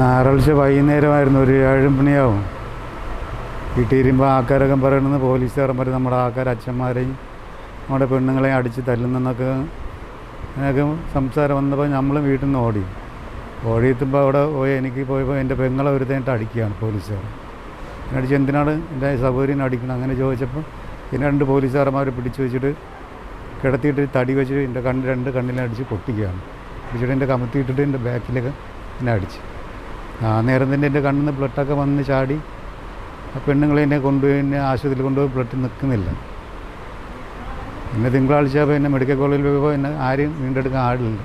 ഞായറാഴ്ച വൈകുന്നേരമായിരുന്നു ഒരു ഏഴ് മണിയാവും. വീട്ടിൽ ഇരുമ്പോൾ ആൾക്കാരൊക്കെ പറയണമെന്ന് പോലീസുകാരന്മാർ നമ്മുടെ ആൾക്കാർ അച്ഛന്മാരെയും നമ്മുടെ പെണ്ണുങ്ങളെയും അടിച്ച് തല്ലുന്നെന്നൊക്കെ അങ്ങനെയൊക്കെ സംസാരം വന്നപ്പോൾ നമ്മളും വീട്ടിൽ നിന്ന് ഓടി. ഓടിയെത്തുമ്പോൾ അവിടെ പോയി എനിക്ക് പോയപ്പോൾ എന്റെ പെങ്ങളെ ഒരുത്തേട്ട് തേട്ട് അടിക്കുകയാണ് പോലീസുകാർ അടിച്ച് എന്തിനാണ് എന്റെ സൗകര്യം അടിക്കണം അങ്ങനെ ചോദിച്ചപ്പോൾ പിന്നെ രണ്ട് പോലീസുകാരന്മാർ പിടിച്ചു വെച്ചിട്ട് കിടത്തിയിട്ട് തടി വെച്ചിട്ട് എന്റെ കണ്ണ് രണ്ട് കണ്ണിനെ അടിച്ച് പൊട്ടിക്കുകയാണ്. പിടിച്ചിട്ട് എന്റെ കമത്തിയിട്ടിട്ട് എന്റെ ബാക്കിലൊക്കെ എന്നെ അടിച്ച്. ആ നേരം തന്നെ എന്റെ കണ്ണിൽ നിന്ന് ബ്ലഡൊക്കെ വന്ന് ചാടി. ആ പെണ്ണുങ്ങളെ എന്നെ കൊണ്ടുപോയി എന്നെ ആശുപത്രിയിൽ കൊണ്ടുപോയി ബ്ലഡ് നിൽക്കുന്നില്ല. പിന്നെ തിങ്കളാഴ്ച ആയപ്പോൾ എന്നെ മെഡിക്കൽ കോളേജിൽ പോയപ്പോൾ എന്നെ ആരെയും വീണ്ടെടുക്കാൻ ആളില്ല.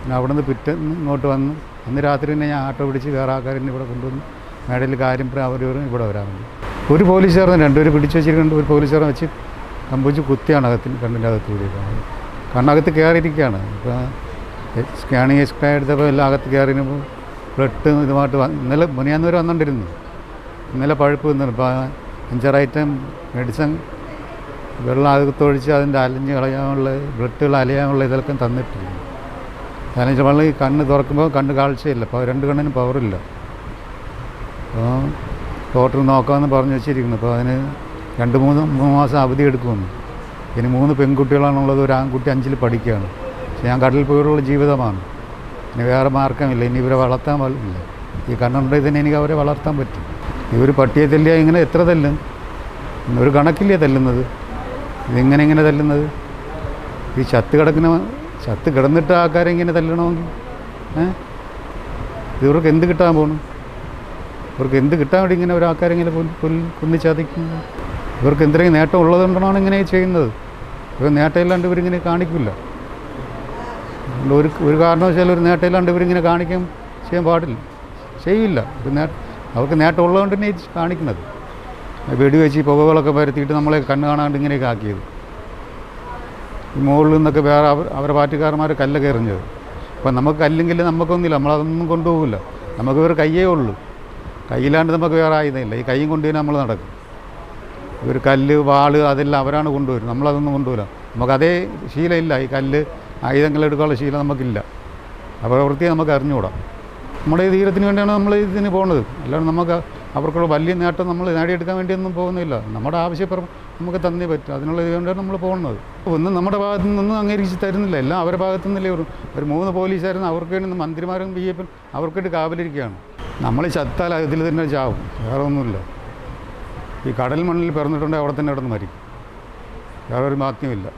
പിന്നെ അവിടെ നിന്ന് പിറ്റേന്ന് ഇങ്ങോട്ട് വന്ന്. അന്ന് രാത്രി തന്നെ ഞാൻ ആട്ടോ പിടിച്ച് വേറെ ആൾക്കാരെന്നെ ഇവിടെ കൊണ്ടുവന്ന് മേടയിൽ കാര്യം പറയും ഇവിടെ വരാറുണ്ട് ഒരു പോലീസുകാരൻ രണ്ടുപേർ പിടിച്ചു വെച്ചിരിക്കുന്നുണ്ട്. ഒരു പോലീസുകാരൻ വെച്ച് കമ്പൂച്ച് കുത്തിയാണ് അകത്തിന് കണ്ണിന്റെ അകത്ത് കൂടി കണ്ണകത്ത് കയറിയിരിക്കുകയാണ്. ഇപ്പോൾ സ്കാനിങ് എക്സ്റേ എടുത്തപ്പോൾ എല്ലാം അകത്ത് കയറിയപ്പോൾ ബ്ലഡ് ഇതുമായിട്ട് ഇന്നലെ മുനിയാന്ന് വരെ വന്നുകൊണ്ടിരുന്നു ഇന്നലെ പഴുപ്പ് വന്നു ഇപ്പോൾ അഞ്ചാറ് ഐറ്റം മെഡിസിൻ വെള്ളം അകത്തൊഴിച്ച് അതിന്റെ അലിഞ്ഞ് കളയാനുള്ള ബ്ലഡുകൾ അലയാനുള്ള ഇതൊക്കെ തന്നിട്ടില്ല കാരണം വെള്ളം ഈ കണ്ണ് തുറക്കുമ്പോൾ കണ്ണ് കാഴ്ചയില്ല. അപ്പോൾ രണ്ട് കണ്ണിന് പവറില്ല അപ്പോൾ ഡോക്ടർ നോക്കാമെന്ന് പറഞ്ഞു വെച്ചിരിക്കുന്നു. അപ്പോൾ അതിന് രണ്ട് മൂന്ന് മൂന്ന് മാസം അവധി എടുക്കുമെന്ന്. ഇനി മൂന്ന് പെൺകുട്ടികളാണുള്ളത്. ഒരു ആൺകുട്ടി അഞ്ചിൽ പഠിക്കുകയാണ്. പക്ഷേ ഞാൻ കടലിൽ പോയുള്ള ജീവിതമാണ്. ഇനി വേറെ മാർഗമില്ല ഇനി ഇവരെ വളർത്താൻ പാടില്ല ഈ കണ്ണുണ്ടെങ്കിൽ തന്നെ എനിക്ക് അവരെ വളർത്താൻ പറ്റും. ഇവർ പട്ടിയെ തല്ലിയാൽ ഇങ്ങനെ എത്ര തല്ലും? ഒരു കണക്കില്ലേ തല്ലുന്നത്? ഇതിങ്ങനെ ഇങ്ങനെ തല്ലുന്നത്? ഈ ചത്ത് കിടക്കുന്ന ചത്ത് കിടന്നിട്ട് ആൾക്കാരെ ഇങ്ങനെ തല്ലണമെങ്കിൽ ഏ? ഇവർക്ക് എന്ത് കിട്ടാൻ പോകണം ഇവർക്ക് എന്ത് കിട്ടാൻ വേണ്ടി ഇങ്ങനെ ഒരാൾക്കാരെ ഇങ്ങനെ കുന്നി കൊന്നിച്ചതിക്കുന്നത് ഇവർക്ക് എന്തെങ്കിലും നേട്ടം ഉള്ളതുകൊണ്ടാണ് ഇങ്ങനെ ചെയ്യുന്നത്. ഇവർ നേട്ടമില്ലാണ്ട് ഇവരിങ്ങനെ കാണിക്കില്ല ഒരു ഒരു കാരണവശാലും ഒരു നേട്ടമില്ലാണ്ട് ഇവരിങ്ങനെ കാണിക്കാൻ ചെയ്യാൻ പാടില്ല. ചെയ്യില്ല. ഒരു നേ അവർക്ക് നേട്ടം ഉള്ളതുകൊണ്ട് തന്നെ കാണിക്കുന്നത്. വെടിവെച്ച് പുകകളൊക്കെ പരത്തിയിട്ട് നമ്മളെ കണ്ണ് കാണാണ്ട് ഇങ്ങനെയൊക്കെ ആക്കിയത്. ഈ മുകളിൽ നിന്നൊക്കെ വേറെ അവർ അവരെ പാർട്ടിക്കാരന്മാർ കല്ലൊക്കെ എറിഞ്ഞത് അപ്പം നമുക്ക് കല്ലെങ്കിൽ നമുക്കൊന്നുമില്ല. നമ്മളതൊന്നും കൊണ്ടുപോകില്ല. നമുക്ക് ഇവർ കയ്യേ ഉള്ളൂ. കയ്യിലാണ്ട് നമുക്ക് വേറെ ആയുധമില്ല. ഈ കൈയും കൊണ്ട് നമ്മൾ നടക്കും. ഇവർ കല്ല് വാൾ അതെല്ലാം അവരാണ് കൊണ്ടുവരുന്നത്. നമ്മളതൊന്നും കൊണ്ടുപോകില്ല. നമുക്കതേ ശീലമില്ല. ഈ കല്ല് ആയുധങ്ങൾ എടുക്കാനുള്ള ശീലം നമുക്കില്ല. പ്രവൃത്തി നമുക്ക് അറിഞ്ഞുകൂടാം. നമ്മുടെ ഈ തീരത്തിന് വേണ്ടിയാണ് നമ്മൾ ഇതിന് പോകുന്നത് അല്ലാണ്ട് നമുക്ക് അവർക്കുള്ള വലിയ നേട്ടം നമ്മൾ നേടിയെടുക്കാൻ വേണ്ടിയൊന്നും പോകുന്നില്ല. നമ്മുടെ ആവശ്യപ്രം നമുക്ക് തന്നേ പറ്റും. അതിനുള്ള ഇത് കൊണ്ടാണ് നമ്മൾ പോകുന്നത് ഒന്നും നമ്മുടെ ഭാഗത്തു നിന്നൊന്നും അംഗീകരിച്ച് തരുന്നില്ല. എല്ലാം അവരുടെ ഭാഗത്തു നിന്നല്ലേ ഒരു ഒരു മൂന്ന് പോലീസുകാരും അവർക്ക് വേണ്ടി മന്ത്രിമാരും ബി ജെ പി അവർക്ക് വേണ്ടി കാവലിരിക്കുകയാണ്. നമ്മൾ ചത്താൽ അതിൽ തന്നെ ചാവും. വേറെ ഒന്നുമില്ല. ഈ കടൽ മണ്ണിൽ പിറന്നിട്ടുണ്ടെങ്കിൽ അവിടെ തന്നെ അവിടെ നിന്ന് മരിക്കും. വേറെ ഒരു മാധ്യമമില്ല